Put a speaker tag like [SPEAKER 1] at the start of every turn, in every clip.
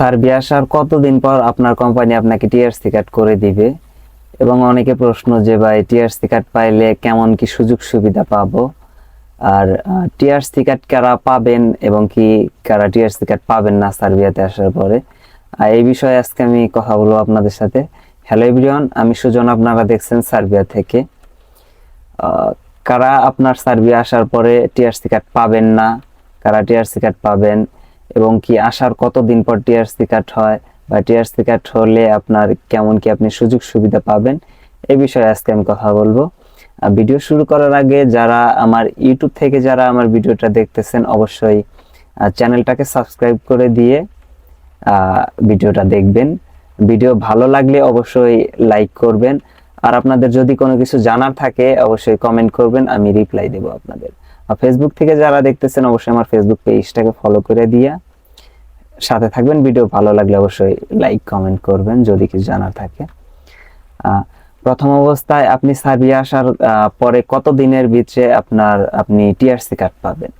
[SPEAKER 1] Serbia আসার কতদিন পর আপনার কোম্পানি আপনাকে টিআরসি কার্ড করে দিবে? এবং অনেকে প্রশ্ন যে, ভাই টিআরসি কার্ড পাইলে কেমন কি সুযোগ সুবিধা পাবো? আর টিআরসি কার্ড কারা পাবেন এবং কি কারা টিআরসি কার্ড পাবেন না সার্বিয়াতে আসার পরে? আর এই বিষয়ে আজকে আমি কথা বলব আপনাদের সাথে। হ্যালো এভরিওয়ান আমি সুজন, আপনারা দেখছেন সার্বিয়া থেকে। কারা আপনার সার্বিয়া আসার পরে টিআরসি কার্ড পাবেন না, কারা টিআরসি কার্ড পাবেন এবং কি আসার কতদিন পর টিআরসি কার্ড হয় বা টিআরসি কার্ড হলে আপনার কেমন কি আপনি সুযোগ সুবিধা পাবেন, এই বিষয়ে আজকে আমি কথা বলব। ভিডিও শুরু করার আগে যারা আমার ইউটিউব থেকে যারা আমার ভিডিওটা দেখতেছেন, অবশ্যই চ্যানেলটাকে সাবস্ক্রাইব করে দিয়ে ভিডিওটা দেখবেন। ভিডিও ভালো লাগলে অবশ্যই লাইক করবেন। আর আপনাদের যদি কোনো কিছু জানার থাকে, অবশ্যই কমেন্ট করবেন, আমি রিপ্লাই দেব আপনাদের। আর ফেসবুক থেকে যারা দেখতেছেন, অবশ্যই আমার ফেসবুক পেজটাকে ফলো করে দিয়া সাথে থাকবেন। ভিডিও ভালো লাগলে অবশ্যই লাইক কমেন্ট করবেন যদি কিছু জানার থাকে। প্রথম অবস্থায় আপনি সার্বিয়া আসার পরে কত দিনের ভিতরে আপনার, আপনি টিআরসি কার্ড পাবেন?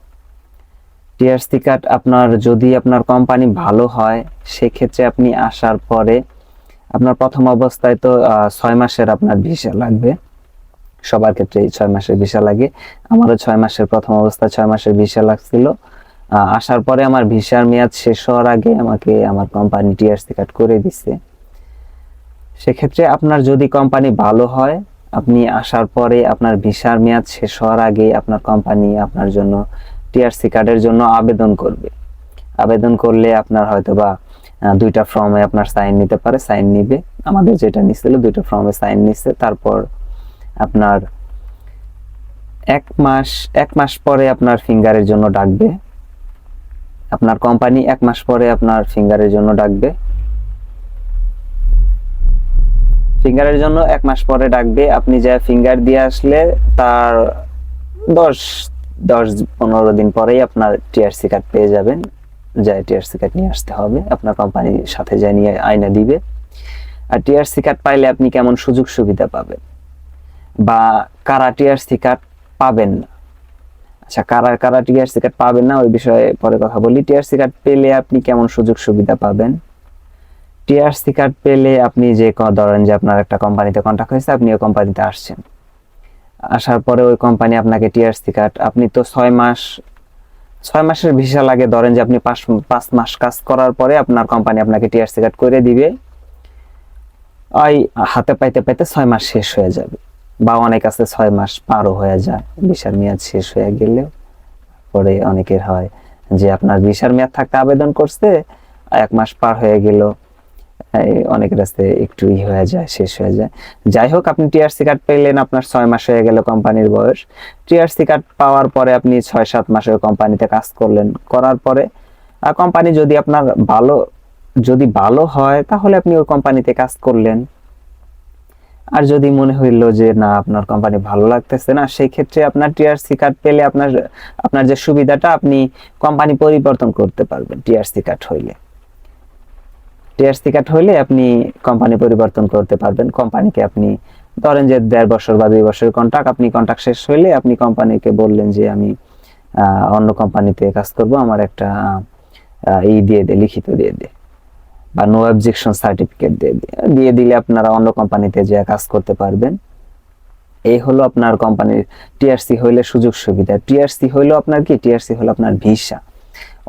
[SPEAKER 1] টিআরসি কার্ড আপনার যদি আপনার কোম্পানি ভালো হয়, সেক্ষেত্রে আপনি আসার পরে আপনার প্রথম অবস্থায় তো ছয় মাসের আপনার ভিসা লাগবে। সবার ক্ষেত্রে ছয় মাসের ভিসা লাগে। আমারও ছয় মাসের প্রথম অবস্থায় ছয় মাসের ভিসা লাগছিল। আসার পরে আমার ভিসার মেয়াদ শেষ হওয়ার আগে আমাকে আমার কোম্পানি টিআরসি কার্ড করে দিছে। সেক্ষেত্রে আপনার যদি কোম্পানি ভালো হয়, আপনি আসার পরে আপনার ভিসার মেয়াদ শেষ হওয়ার আগে আপনার কোম্পানি আপনার জন্য টিআরসি কার্ডের জন্য আবেদন করবে। আবেদন করলে আপনার হয়তো বা দুইটা ফর্মে আপনার সাইন নিতে পারে সাইন নিবে। আমাদের যেটা নিছিল দুইটা ফর্মে সাইন নিচ্ছে তারপর আপনার এক মাস এক মাস পরে আপনার ফিঙ্গারের জন্য ডাকবে। আপনার কোম্পানি এক মাস পরে আপনার ফিঙ্গারের জন্য ডাকবে। ফিঙ্গারের জন্য এক মাস পরে ডাকবে। আপনি যা ফিঙ্গার দিয়ে আসলে তার দশ দশ, পনেরো দিন পরেই আপনার টিআরসি কার্ড পেয়ে যাবেন। যাই টিআরসি কার্ড নিয়ে আসতে হবে, আপনার কোম্পানির সাথে যাই নিয়ে আয়না দিবে। আর টিআরসি কার্ড পাইলে আপনি কেমন সুযোগ সুবিধা পাবেন? বা কারা টিআরসি কার্ড পাবেন না? আচ্ছা কারা কারা টিআরসি কার্ড পাবেন না, ওই বিষয়ে পরে কথা বলি। টিআরসি কার্ড পেলে আপনি কেমন সুযোগ সুবিধা পাবেন? টিআরসি কার্ড পেলে আপনি যে ধরেন যে আপনার একটা কোম্পানিতে কন্ট্যাক্ট হয়েছে, আপনি ওই কোম্পানিতে আসছেন। আসার পরে ওই কোম্পানি আপনাকে টিআরসি কার্ড আপনি তো ছয় মাস, ছয় মাসের ভিসা লাগে, ধরেন যে আপনি পাঁচ পাঁচ মাস কাজ করার পরে আপনার কোম্পানি আপনাকে টিআরসি কার্ড করে দিবে। ওই হাতে পাইতে পাইতে ছয় মাস শেষ হয়ে যাবে। বা অনেক আছে ছয় মাস পারও হয়ে যায়। ভিসার মেয়াদ শেষ হয়ে গেলেও পরে অনেকের হয় যে আপনার ভিসার মেয়াদ থাকতে আবেদন করছে, এক মাস পার হয়ে গেল অনেক কাছে একটু ই হয়ে যায়, শেষ হয়ে যায়। যাই হোক, আপনি টিআরসি কার্ড পেলেন, আপনার ছয় মাস হয়ে গেল কোম্পানির বয়স। টিআরসি কার্ড পাওয়ার পরে আপনি ছয় সাত মাসের কোম্পানিতে কাজ করলেন, করার পরে কোম্পানি যদি আপনার ভালো, যদি ভালো হয়, তাহলে আপনি ওই কোম্পানিতে কাজ করলেন। আর যদি মনে হইল যে না, আপনার কোম্পানি ভালো লাগতেছে না, সেই ক্ষেত্রে আপনার টিআরসি কার্ড পেলে আপনার আপনার যে সুবিধাটা, আপনি কোম্পানি পরিবর্তন করতে পারবেন টিআরসি কার্ড হইলে। টিআরসি কার্ড হইলে আপনি কোম্পানি পরিবর্তন করতে পারবেন। কোম্পানিকে আপনি, ধরেন যে দেড় বছর বা দুই বছরের কন্ট্রাক্ট আপনি কন্ট্রাক্ট শেষ হইলে আপনি কোম্পানিকে বললেন যে আমি অন্য কোম্পানিতে কাজ করব, আমার একটা ই দিয়ে দে, লিখিত দিয়ে দে। বা নো অবজেকশন সার্টিফিকেট দিয়ে দিয়ে দিলে আপনারা অন্য কোম্পানিতে যে কাজ করতে পারবেন। এই হলো আপনার কোম্পানির টিআরসি হইলে সুযোগ সুবিধা। টিআরসি হইল আপনার কি? টিআরসি হলো আপনার ভিসা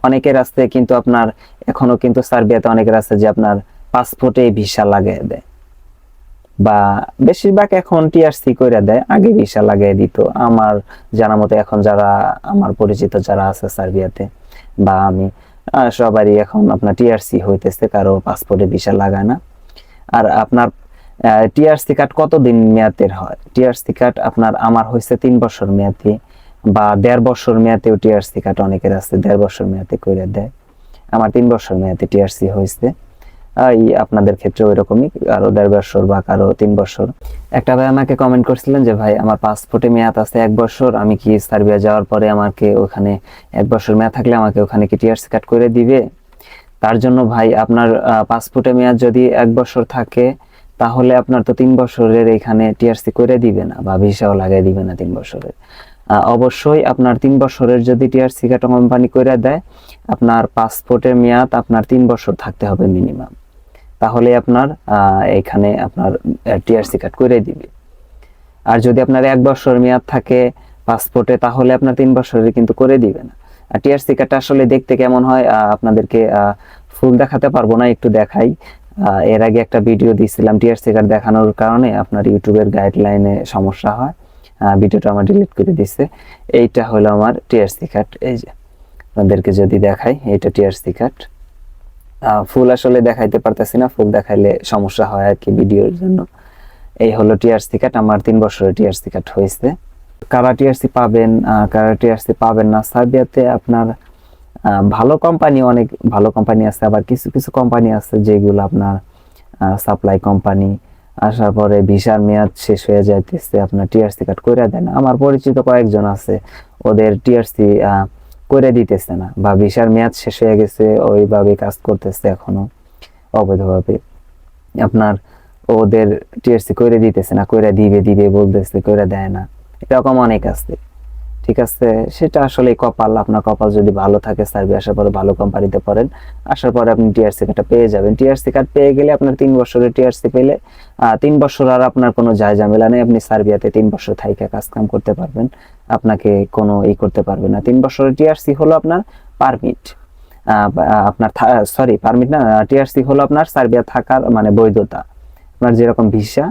[SPEAKER 1] অনেকের আছে কিন্তু আপনার, এখনও কিন্তু সার্বিয়াতে অনেকের আছে যে আপনার পাসপোর্টে ভিসা লাগিয়ে দেয়। বা বেশিরভাগ এখন টিআরসি করে দেয়, আগে ভিসা লাগিয়ে দিত। আমার জানা মতো এখন যারা, আমার পরিচিত যারা আছে সার্বিয়াতে বা আমি সবারই এখন আপনার টিআরসি হইতেছে, কারও পাসপোর্টে ভিসা লাগায় না। আর আপনার টিআরসি কার্ড কতদিন মেয়াদের হয়? টিআরসি কার্ড আপনার, আমার হয়েছে তিন বছর মেয়াদি বা দেড় বছর মেয়াদেও টিআরসি কার্ড অনেকের আছে, দেড় বছর মেয়াদে করে দেয়। আমার তিন বছর মেয়াদে টিআরসি হয়েছে এই আপনাদের ক্ষেত্রে ওই রকমই কারও দেড় বছর বা কারও তিন বছর। একটা ভাই আমাকে কমেন্ট করছিলেন যে, ভাই, আমার পাসপোর্টে মেয়াদ আছে এক বছর, আমি কি সার্বিয়া যাওয়ার পরে আমাকে ওখানে এক বছর মেয়াদ থাকলে আমাকে ওখানে কি টিআরসি কার্ড করে দিবে? তার জন্য, ভাই, আপনার পাসপোর্টে মেয়াদ যদি এক বছর থাকে, তাহলে আপনার তো তিন বছরের এখানে টিআরসি করে দিবে না বা ভিসাও লাগাই দিবে না তিন বছরের। অবশ্যই আপনার তিন বছরের যদি টিআরসি কার্ড কোম্পানি করে দেয়, আপনার পাসপোর্টের মেয়াদ আপনার তিন বছর থাকতে হবে মিনিমাম তাহলে আপনার এখানে আপনার টিআরসি কার্ড করে দিবে। আর যদি আপনার এক বছর মেয়াদ থাকে পাসপোর্টে তাহলে আপনার তিন বছরের কিন্তু করে দিবে না। আর টিআরসি কার্ডটা আসলে দেখতে কেমন হয় আপনাদেরকে ফুল দেখাতে পারব না, একটু দেখাই। এর আগে একটা ভিডিও দিয়েছিলাম টিআরসি কার্ড দেখানোর কারণে আপনার ইউটিউবের গাইডলাইনে সমস্যা হয়। ভিডিওটা আমার ডিলিট করে দিচ্ছে এইটা হলো আমার টিআরসি কার্ড এই যে, আপনাদেরকে যদি দেখাই, এইটা টিআরসি কার্ড ফুল আসলে দেখাইতে পারতেছি না। ফুল দেখাইলে সমস্যা হয় আর কি ভিডিওর জন্য। এই হলো টিআরসি কার্ড আমার তিন বছরের টিআরসি কার্ড হয়েছে। কারা টিআরসি পাবেন কারা টিআরসি পাবেন না সার্বিয়াতে আপনার ভালো কোম্পানি অনেক ভালো কোম্পানি আছে, আবার কিছু কিছু কোম্পানি আছে যেগুলো আপনার সাপ্লাই কোম্পানি আসার পরে ভিসার মেয়াদ শেষ হয়ে যাইতেছে, আপনার টিআরসি কার্ড করে দেন। আমার পরিচিত কয়েকজন আছে, ওদের টিআরসি করে দিতেছে না। বা ভিসার মেয়াদ শেষ হয়ে গেছে ওইভাবে কাজ করতেছে এখনও অবৈধভাবে। আপনার ওদের টিআরসি করে দিতেছে না কইরা দিবে দিবে, বলতেছে কইরা দেয় না। এরকম অনেক আছে, ঠিক আছে? সেটা আসলে কপাল। আপনার কপাল যদি ভালো থাকে সার্ভে আসার পরে ভালো কোম্পানিতে পড়েন। আসার পরে আপনি টিআরসি কার্ডটা পেয়ে যাবেন। টিআরসি কার্ড পেয়ে গেলে আপনার তিন বছরের টিআরসি পেলে তিন বছর আর আপনার কোনো যায় ঝামেলা নেই। আপনি সার্বিয়াতে তিন বছর থাইকা কাজ কাম করতে পারবেন। আপনাকে কোনো ই করতে পারবে না। তিন বছরের টিআরসি হলো আপনার পারমিট আপনার সরি পারমিট না টিআরসি হলো আপনার সার্বিয়া থাকার মানে বৈধতা। আপনার যেরকম ভিসা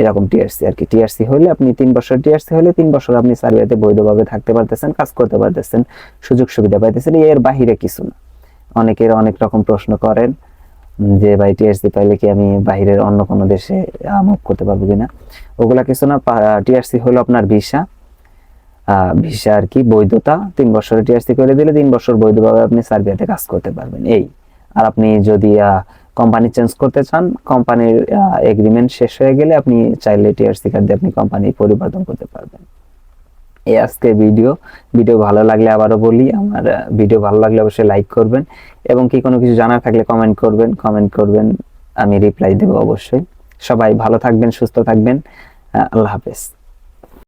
[SPEAKER 1] এরকম টিআরসি আর কি। টিআরসি হলে আপনি তিন বছর টিআরসি হলে তিন বছর আপনি সার্বিয়াতে বৈধভাবে থাকতে পারতেছেন, কাজ করতে পারতেছেন, সুযোগ সুবিধা পাইতেছেন, এর বাহিরে কিছু না। অনেকের অনেক রকম প্রশ্ন করেন যে, ভাই টিআরসি পাইলে কি আমি বাহিরের অন্য কোনো দেশে মুভ করতে পারব কিনা? ওগুলা কিছু না টিআরসি হলো আপনার ভিসা ভিসা আর কি, বৈধতা তিন বছরের টিআরসি করে দিলে তিন বছর বৈধভাবে আপনি সার্বিয়াতে কাজ করতে পারবেন। এই। আর আপনি যদি কোম্পানি চেঞ্জ করতে চান কোম্পানির এগ্রিমেন্ট শেষ হয়ে গেলে আপনি চাইলে টিআরসি কার্ড দিয়ে আপনি কোম্পানি পরিবর্তন করতে পারবেন। এই আজকে ভিডিও ভিডিও ভালো লাগলে আবারও বলি, আমার ভিডিও ভালো লাগলে অবশ্যই লাইক করবেন এবং কি কোনো কিছু জানার থাকলে কমেন্ট করবেন। কমেন্ট করবেন, আমি রিপ্লাই দেবো অবশ্যই। সবাই ভালো থাকবেন, সুস্থ থাকবেন। আল্লাহ হাফেজ।